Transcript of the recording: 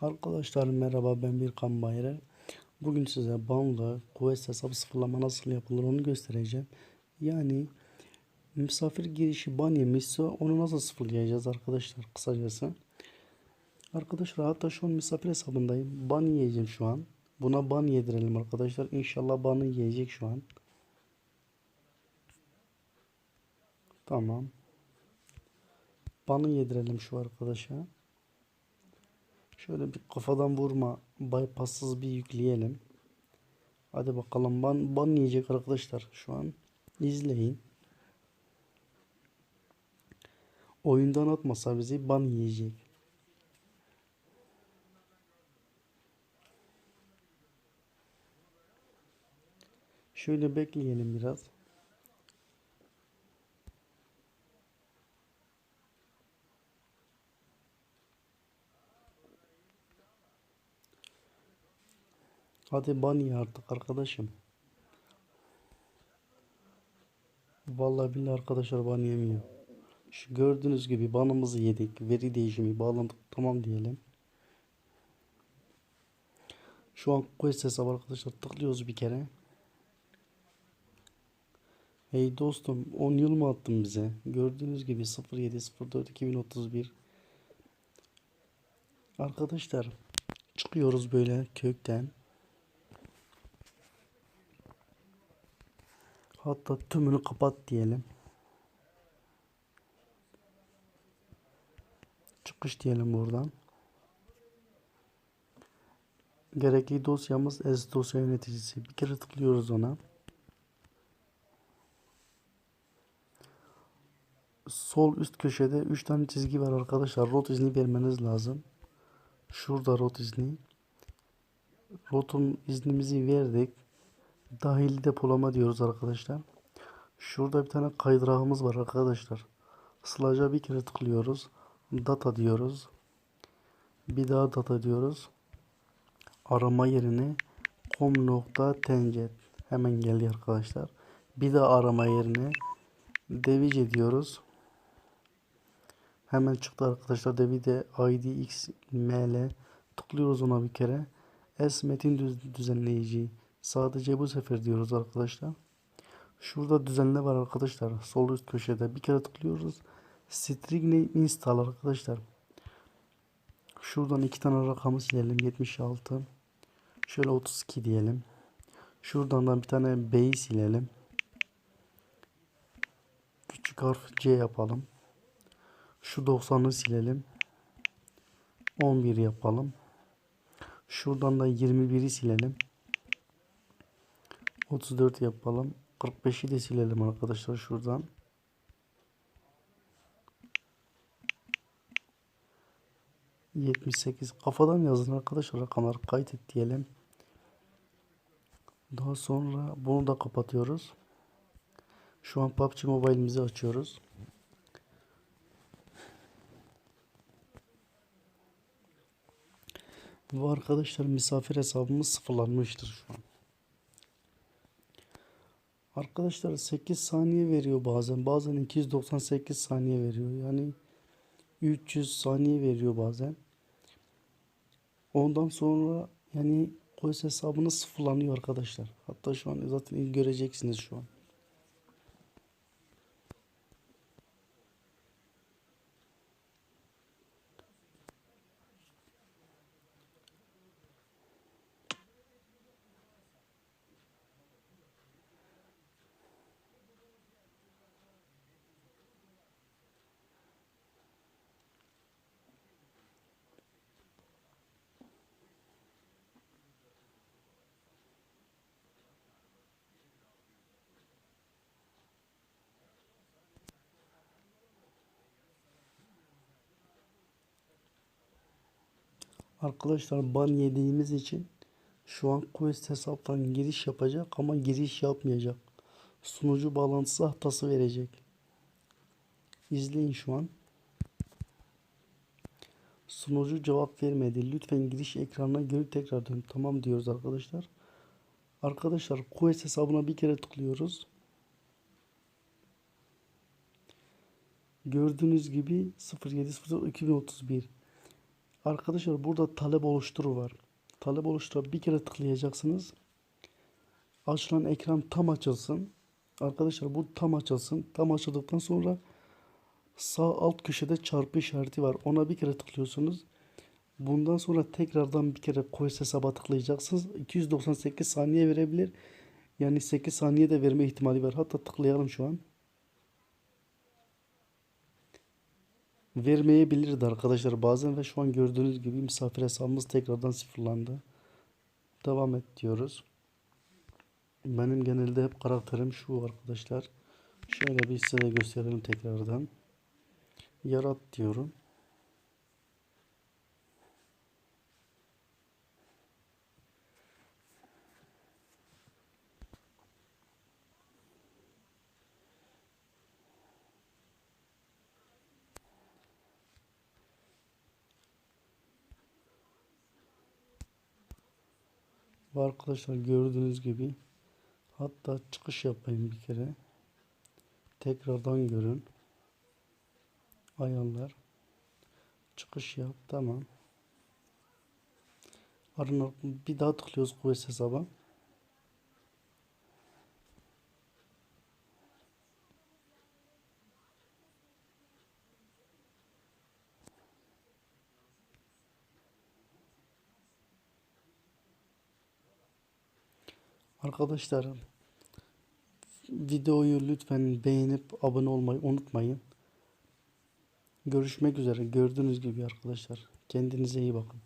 Arkadaşlar merhaba ben Birkan Bayrar. Bugün size Banlı Quest hesabı sıfırlama nasıl yapılır onu göstereceğim. Yani misafir girişi ban yemişse onu nasıl sıfırlayacağız arkadaşlar kısacası. Arkadaşlar hatta şu an misafir hesabındayım. Ban yiyeceğim şu an. Buna ban yedirelim arkadaşlar. İnşallah banı yiyecek şu an. Tamam. Banı yedirelim şu arkadaşa. Şöyle bir kafadan vurma bypasssız bir yükleyelim. Hadi bakalım ban, ban yiyecek arkadaşlar şu an. İzleyin. Oyundan atmasa bizi ban yiyecek. Şöyle bekleyelim biraz. Hadi ban ye artık arkadaşım. Vallahi billahi arkadaşlar ban yemiyor. Şu gördüğünüz gibi banımızı yedik. Veri değişimi bağlandık. Tamam diyelim. Şu an quest hesabı arkadaşlar tıklıyoruz bir kere. Hey dostum 10 yıl mı attın bize? Gördüğünüz gibi 0704 2031 Arkadaşlar çıkıyoruz böyle kökten. Hatta tümünü kapat diyelim. Çıkış diyelim buradan. Gerekli dosyamız S dosya yöneticisi. Bir kere tıklıyoruz ona. Sol üst köşede 3 tane çizgi var arkadaşlar. Rot izni vermeniz lazım. Şurada rot izni. Rotun iznimizi verdik. Dahili depolama diyoruz arkadaşlar. Şurada bir tane kaydırağımız var arkadaşlar. Slaja bir kere tıklıyoruz. Data diyoruz. Bir daha data diyoruz. Arama yerine com.tencet hemen geldi arkadaşlar. Bir daha arama yerine device diyoruz. Hemen çıktı arkadaşlar. Devide ID XML tıklıyoruz ona bir kere. S metin düz- düzenleyici. Sadece bu sefer diyoruz arkadaşlar. Şurada düzenle var arkadaşlar. Sol üst köşede bir kere tıklıyoruz. Strigne install arkadaşlar. Şuradan iki tane rakamı silelim. 76. Şöyle 32 diyelim. Şuradan da bir tane B'yi silelim. Küçük harf C yapalım. Şu 90'ı silelim. 11 yapalım. Şuradan da 21'i silelim. 34 yapalım. 45'i de silelim arkadaşlar şuradan. Yetmiş sekiz. Kafadan yazın arkadaşlar rakamları kaydet diyelim. Daha sonra bunu da kapatıyoruz. Şu an PUBG Mobile'imizi açıyoruz. Bu arkadaşlar misafir hesabımız sıfırlanmıştır şu an. Arkadaşlar 8 saniye veriyor bazen. Bazen 298 saniye veriyor. Yani 300 saniye veriyor bazen. Ondan sonra yani koys hesabınız sıfırlanıyor arkadaşlar. Hatta şu an zaten göreceksiniz şu an. Arkadaşlar ban yediğimiz için şu an Quest hesaptan giriş yapacak ama giriş yapmayacak. Sunucu bağlantısı hatası verecek. İzleyin şu an. Sunucu cevap vermedi. Lütfen giriş ekranına geri tekrar dön. Tamam diyoruz arkadaşlar. Arkadaşlar Quest hesabına bir kere tıklıyoruz. Gördüğünüz gibi 07.02.2031 Arkadaşlar burada talep oluşturu var. Talep oluştura bir kere tıklayacaksınız. Açılan ekran tam açılsın. Arkadaşlar bu tam açılsın. Tam açıldıktan sonra sağ alt köşede çarpı işareti var. Ona bir kere tıklıyorsunuz. Bundan sonra tekrardan bir kere Coins hesaba tıklayacaksınız. 298 saniye verebilir. Yani 8 saniye de verme ihtimali var. Hatta tıklayalım şu an. Vermeyebilirdi arkadaşlar bazen ve şu an gördüğünüz gibi misafir hesabımız tekrardan sıfırlandı. Devam et diyoruz. Benim genelde hep karakterim şu arkadaşlar. Şöyle bir size gösterelim tekrardan. Yarat diyorum. Ve arkadaşlar gördüğünüz gibi hatta çıkış yapayım bir kere. Tekrardan görün. Ayarlar. Çıkış yap. Tamam. Ardından bir daha tıklıyoruz kuvvet hesaba. Arkadaşlar videoyu lütfen beğenip abone olmayı unutmayın. Görüşmek üzere. Gördüğünüz gibi arkadaşlar. Kendinize iyi bakın.